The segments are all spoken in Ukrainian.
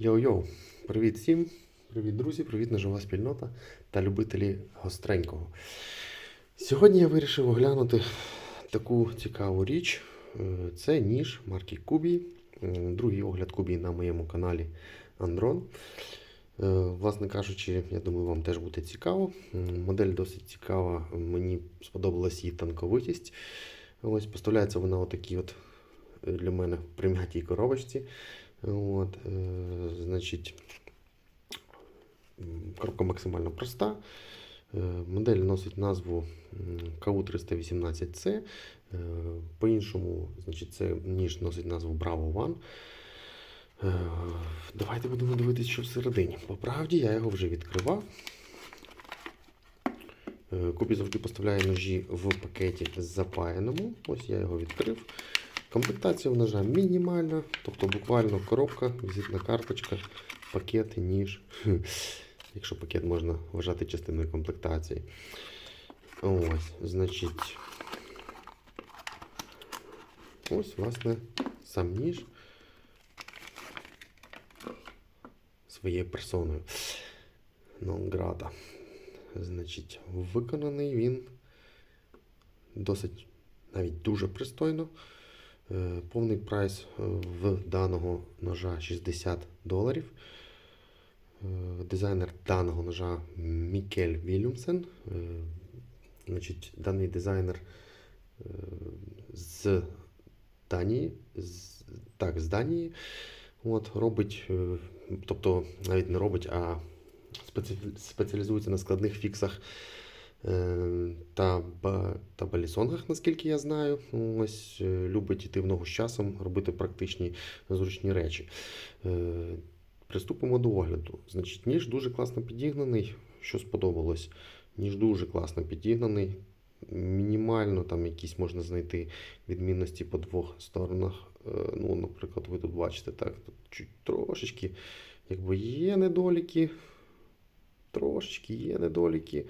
Йоу-йоу! Привіт всім! Привіт, друзі! Привіт, ножова спільнота та любителі гостренького. Сьогодні я вирішив оглянути таку цікаву річ. Е, Це ніж марки Кубі. Е, Другий огляд Кубі на моєму каналі Андрон. Е, Власне кажучи, я думаю, вам теж буде цікаво. Модель досить цікава, мені сподобалась її танковитість. Ось поставляється вона отакій от для мене прим'ятій коробочці. От, е, значить, коробка максимально проста. Е, Модель носить назву КУ-318C. Е, По-іншому, значить, це ніж носить назву Bravo One. Давайте будемо дивитися, що всередині. По правді я його вже відкривав. Е, Кубі завжди поставляє ножі в пакеті запаяному. Ось я його відкрив. Комплектація в ножа мінімальна, тобто буквально коробка, візитна карточка, пакет, ніж. Якщо пакет можна вважати частиною комплектації. Ось, значить. Ось, власне, сам ніж своєю персоною. Нонграда. Значить, виконаний він досить навіть дуже пристойно. Е, Повний прайс е, в даного ножа 60 доларів. Е, Дизайнер даного ножа Мікель Вільямсен. Значить, даний дизайнер з Данії, з, так, з Данії. От, робить, тобто навіть не робить, а спеціалізується на складних фіксах та, ба- та балісонгах, наскільки я знаю. Ось е, любить іти в ногу з часом, робити практичні зручні речі. Е, Приступимо до огляду. Значить, ніж дуже класно підігнаний, що сподобалось. Ніж дуже класно підігнаний. Мінімально там якісь можна знайти відмінності по двох сторонах. Е, Ну, наприклад, ви тут бачите, так, тут чуть трошечки якби є недоліки, трошечки є недоліки,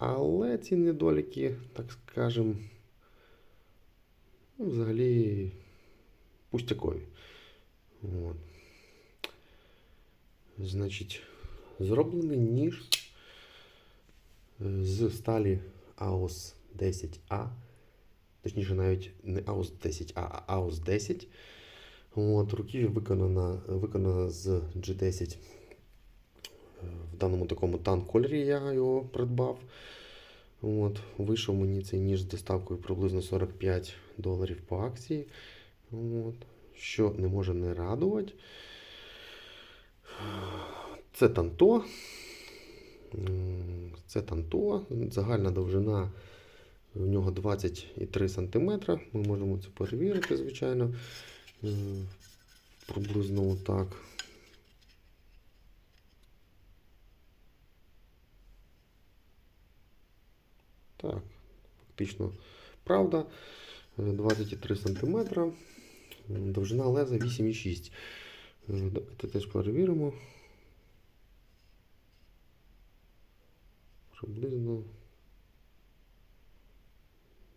але ці недоліки, так скажемо, ну, взагалі пустякові. От. Значить, зроблений ніж е, з сталі AOS 10A. Точніше, навіть не AOS 10A, а AOS 10. От, руків'я виконана, виконана з G10. Е, В даному такому тан кольорі я його придбав. От, вийшов мені цей ніж з доставкою приблизно 45 доларів по акції. От, що не може не радувати. Це танто. Це танто. Загальна довжина в нього 23 см. Ми можемо це перевірити, звичайно. Приблизно отак. Так, фактично правда. Е, 23 см. Довжина леза 8,6. Е, Давайте теж перевіримо. Приблизно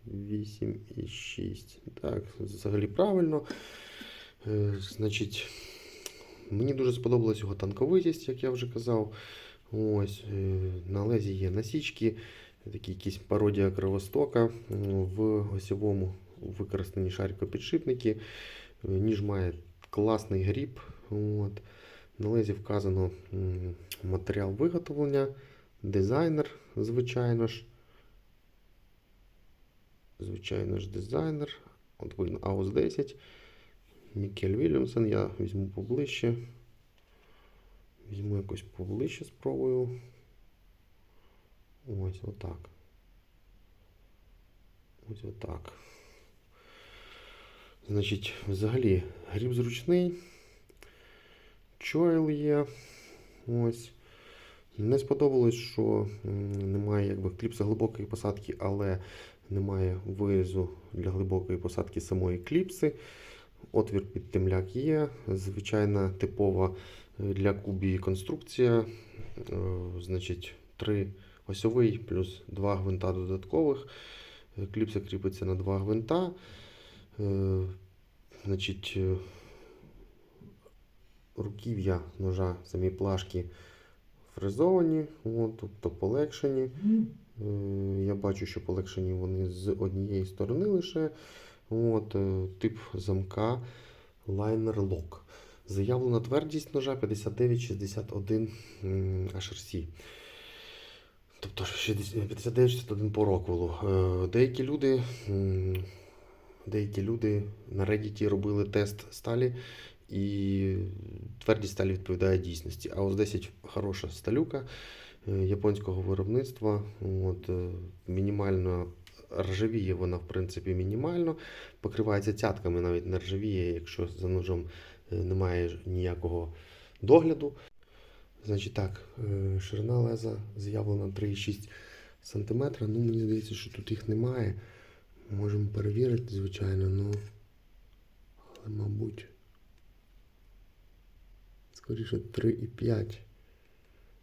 8,6. Так, взагалі правильно. Е, Значить, мені дуже сподобалась його танковитість, як я вже казав. Ось, е, на лезі є насічки, такі якісь пародія кровостока. В осьовому використані шарикопідшипники. Ніж має класний гріб. От. На лезі вказано матеріал виготовлення, дизайнер, звичайно ж. Звичайно ж, дизайнер. От видно AOS 10. Мікель Вільямсон. Я візьму поближче. Візьму якось поближче спробую. Ось отак. Ось отак. Значить, взагалі, гріб зручний. Чойл є. Ось. Не сподобалось, що немає якби кліпса глибокої посадки, але немає вирізу для глибокої посадки самої кліпси. Отвір під темляк є. Звичайна типова е, для кубі конструкція. Е, Значить, три осьовий плюс два гвинта додаткових. Кліпса кріпиться на два гвинта. Е, Значить, е, руків'я ножа, самі плашки фрезовані, от, тобто полегшені. Е, Я бачу, що полегшені вони з однієї сторони лише. От, тип замка Liner Lock. Заявлена твердість ножа 5961 м, HRC. Тобто 60 5961 по роквелу. Е, Деякі люди, деякі люди на Reddit робили тест сталі, і твердість сталі відповідає дійсності. А ось 10 хороша сталюка е, японського виробництва. От, е, мінімально ржавіє вона, в принципі, мінімально. Покривається цятками, навіть не ржавіє, якщо за ножом немає ніякого догляду. Значить так, е, ширина леза заявлена 3,6 см. Ну, мені здається, що тут їх немає. Можемо перевірити, звичайно, ну. Але, мабуть. Скоріше 3,5.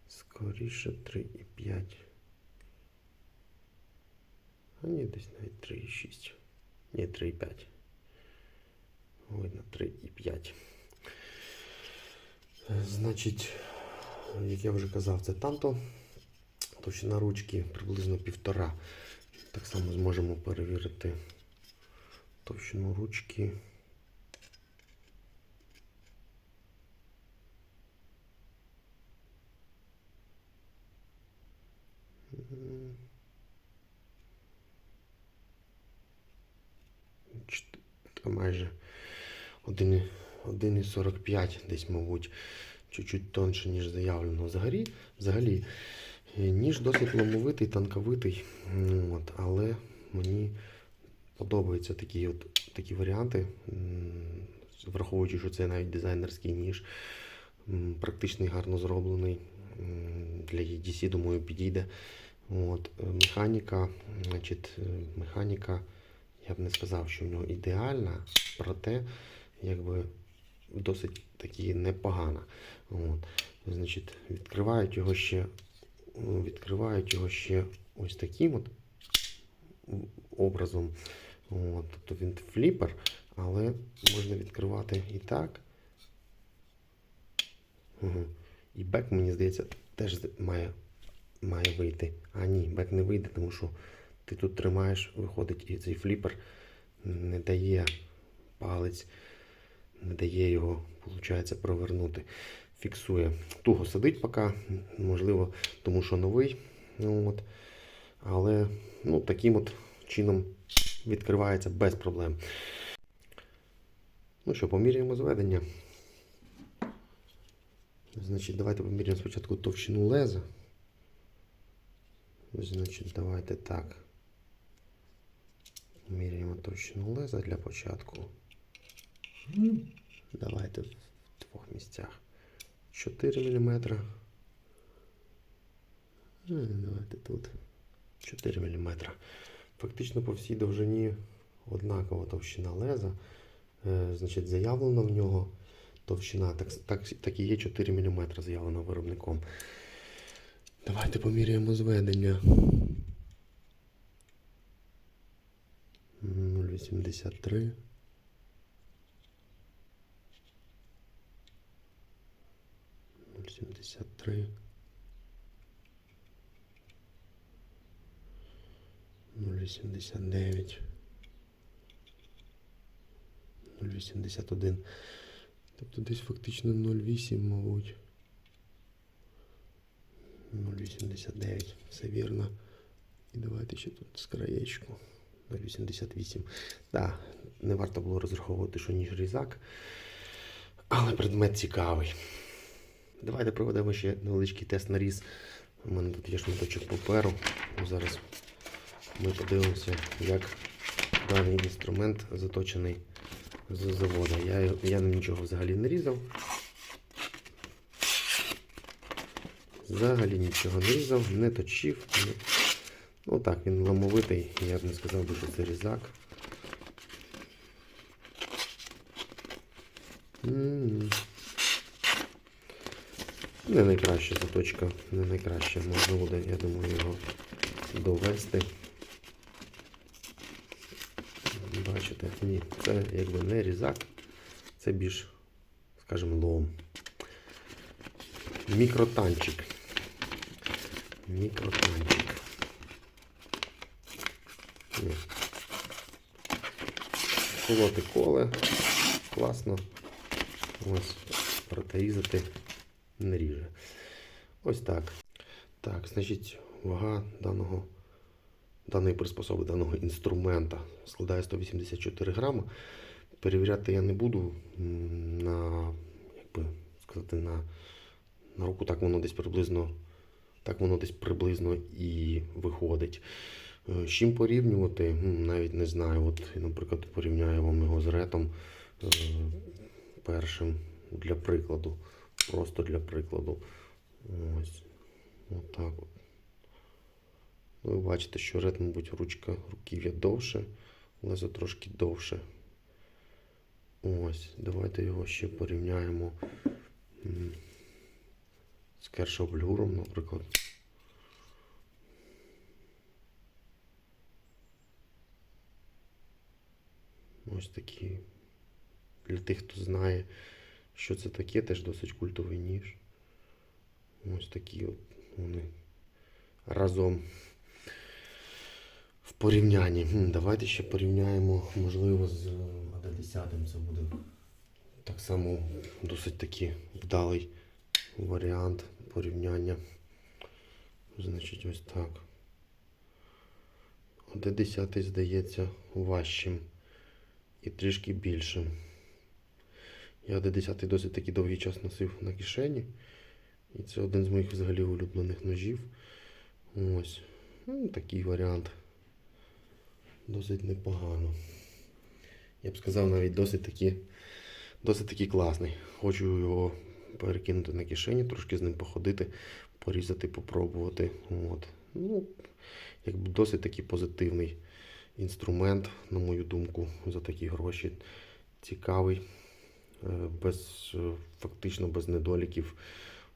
Скоріше 3,5. А ні, десь навіть 3,6. Ні, 3,5. Видно 3,5. Е, Значить, як я вже казав, це танто. Товщина ручки приблизно півтора. Так само зможемо перевірити товщину ручки. Майже 1 1,45 десь, мабуть, чуть-чуть тонше, ніж заявлено. Взагалі, взагалі е, ніж досить ломовитий, танковитий. От, але мені подобаються такі, от, такі варіанти, враховуючи, що це навіть дизайнерський ніж. Практичний, гарно зроблений. Для EDC, думаю, підійде. От, е, механіка, значить, е, механіка, я б не сказав, що в нього ідеальна, проте якби досить таки непогана. От. Значить, відкривають його ще, відкривають його ще ось таким от образом. От. Тобто він фліпер, але можна відкривати і так. Угу. І бек, мені здається, теж має, має вийти. А ні, бек не вийде, тому що ти тут тримаєш, виходить, і цей фліпер не дає палець, не дає його, виходить, провернути. Фіксує. Туго сидить поки, можливо, тому що новий. Ну, от. Але ну, таким от чином відкривається без проблем. Ну що, поміряємо зведення. Значить, давайте поміряємо спочатку товщину леза. Значить, давайте так. Міряємо товщину леза для початку. Давайте в двох місцях. 4 мм. Давайте тут 4 мм. Фактично по всій довжині однакова товщина леза. Е, Значить, заявлено в нього товщина, так, так, так і є 4 мм заявлено виробником. Давайте поміряємо зведення. 0,83. Нуль сімдесят три. Нуль вісімдесят дев'ять. Нуль вісімдесят один. Тобто десь фактично 0,8, мабуть. 0,89. Все вірно. І давайте ще тут з краєчку. 0,88. Так, не варто було розраховувати, що ніж різак. Але предмет цікавий. Давайте проведемо ще невеличкий тест на різ. У мене тут є шматочок паперу. Зараз ми подивимося, як даний інструмент заточений з заводу. Я, я нічого взагалі не різав. Взагалі нічого не різав, не точив. Не... Ну так, він ламовитий, я б не сказав би, що це різак. М. Не найкраща заточка, не найкраща. Можна буде, я думаю, його довести. Бачите, ні, це якби не різак, це більш, скажімо, лом. Мікротанчик. Мікротанчик. Ні. Колоти коле. Класно. Ось. Проте різати не ріже. Ось так. Так, значить, вага даного, даної приспособи, даного інструмента складає 184 грами. Перевіряти я не буду на, як би сказати, на, на руку так воно десь приблизно, так воно десь приблизно і виходить. Е, З чим порівнювати, навіть не знаю. От, наприклад, порівняю вам його з ретом е, першим для прикладу. Просто для прикладу. Ось. Отак от. Ви бачите, що ред, мабуть, ручка руків'я довше, лезо трошки довше. Ось, давайте його ще порівняємо з кершоблюром, наприклад. Ось такі. Для тих, хто знає, що це таке, теж досить культовий ніж. Ось такі от вони разом в порівнянні. Давайте ще порівняємо, можливо, з АД-10. Це буде так само досить таки вдалий варіант порівняння. Значить, ось так. АД-10 здається важчим і трішки більшим. Я АД-10 досить таки довгий час носив на кишені. І це один з моїх взагалі улюблених ножів. Ось. Ну, такий варіант. Досить непогано. Я б сказав, навіть досить таки, досить таки класний. Хочу його перекинути на кишені, трошки з ним походити, порізати, попробувати. От. Ну, якби досить таки позитивний інструмент, на мою думку, за такі гроші. Цікавий, без, е, фактично без недоліків.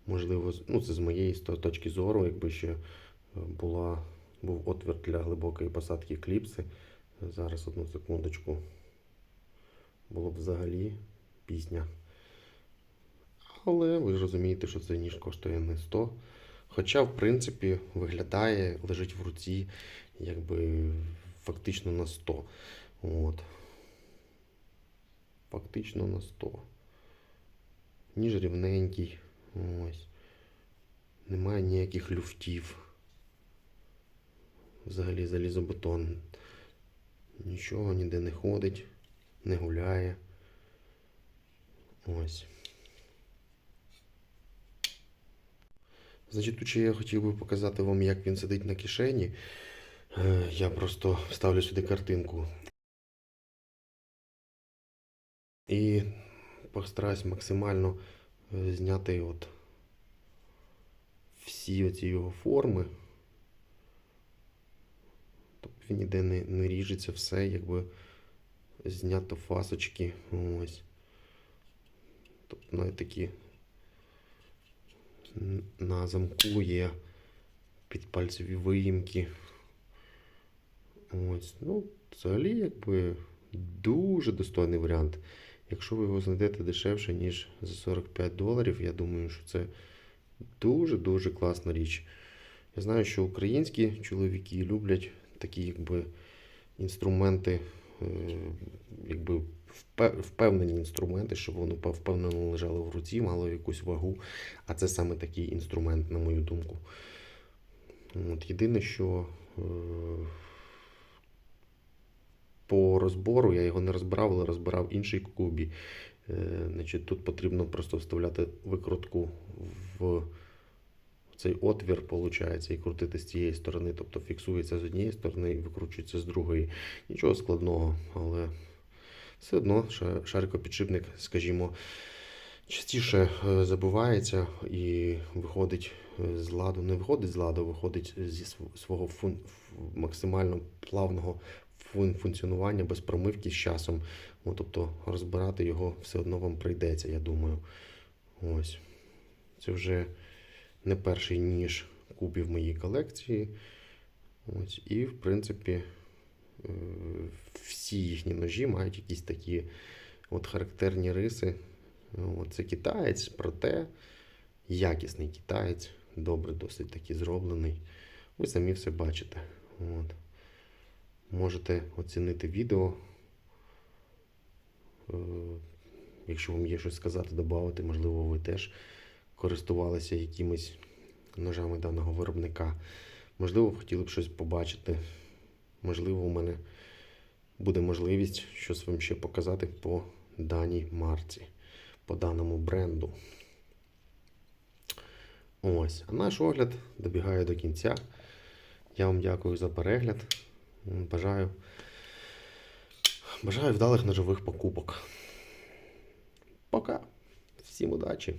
Можливо, ну, це з моєї точки зору, якби ще е, була, був отвір для глибокої посадки кліпси. Зараз одну секундочку. Було б взагалі пісня. Але ви ж розумієте, що цей ніж коштує не 100. Хоча, в принципі, виглядає, лежить в руці, якби фактично на 100. От. Фактично на 100. Ніж рівненький. Ось. Немає ніяких люфтів. Взагалі залізобетон. Нічого ніде не ходить, не гуляє. Ось. Значить, тут ще я хотів би показати вам, як він сидить на кишені. Е, Я просто вставлю сюди картинку. І постараюсь максимально е, зняти от всі оці його форми. Тобто він ніде не, не ріжеться, все якби знято фасочки. Ось. Тобто навіть такі на замку є підпальцеві виїмки. Ось. Ну, взагалі, якби дуже достойний варіант. Якщо ви його знайдете дешевше, ніж за 45 доларів, я думаю, що це дуже-дуже класна річ. Я знаю, що українські чоловіки люблять такі якби інструменти, е, якби впевнені інструменти, щоб пев- впевнено лежали в руці, мали якусь вагу. А це саме такий інструмент, на мою думку. От, єдине, що е, по розбору я його не розбирав, але розбирав інший кубі. Е, Значить, тут потрібно просто вставляти викрутку в цей отвір, виходить, і крутити з цієї сторони. Тобто фіксується з однієї сторони і викручується з другої. Нічого складного, але все одно ша- шарикопідшипник, скажімо, частіше е, забувається і виходить е, з ладу. Не виходить з ладу, виходить зі свого фун- максимально плавного функціонування без промивки з часом. Ну, тобто розбирати його все одно вам прийдеться, я думаю. Ось. Це вже не перший ніж кубів моїй колекції. Ось. І, в принципі, е, всі їхні ножі мають якісь такі от характерні риси. Це китаєць, проте якісний китаєць, добре досить таки зроблений. Ви самі все бачите. От. Можете оцінити відео. Е, Якщо вам є щось сказати, додати, можливо, ви теж користувалися якимись ножами даного виробника. Можливо, хотіли б щось побачити. Можливо, у мене буде можливість щось вам ще показати по даній марці, по даному бренду. Ось, а наш огляд добігає до кінця. Я вам дякую за перегляд. Бажаю. Бажаю вдалих ножових покупок. Пока. Всім удачі.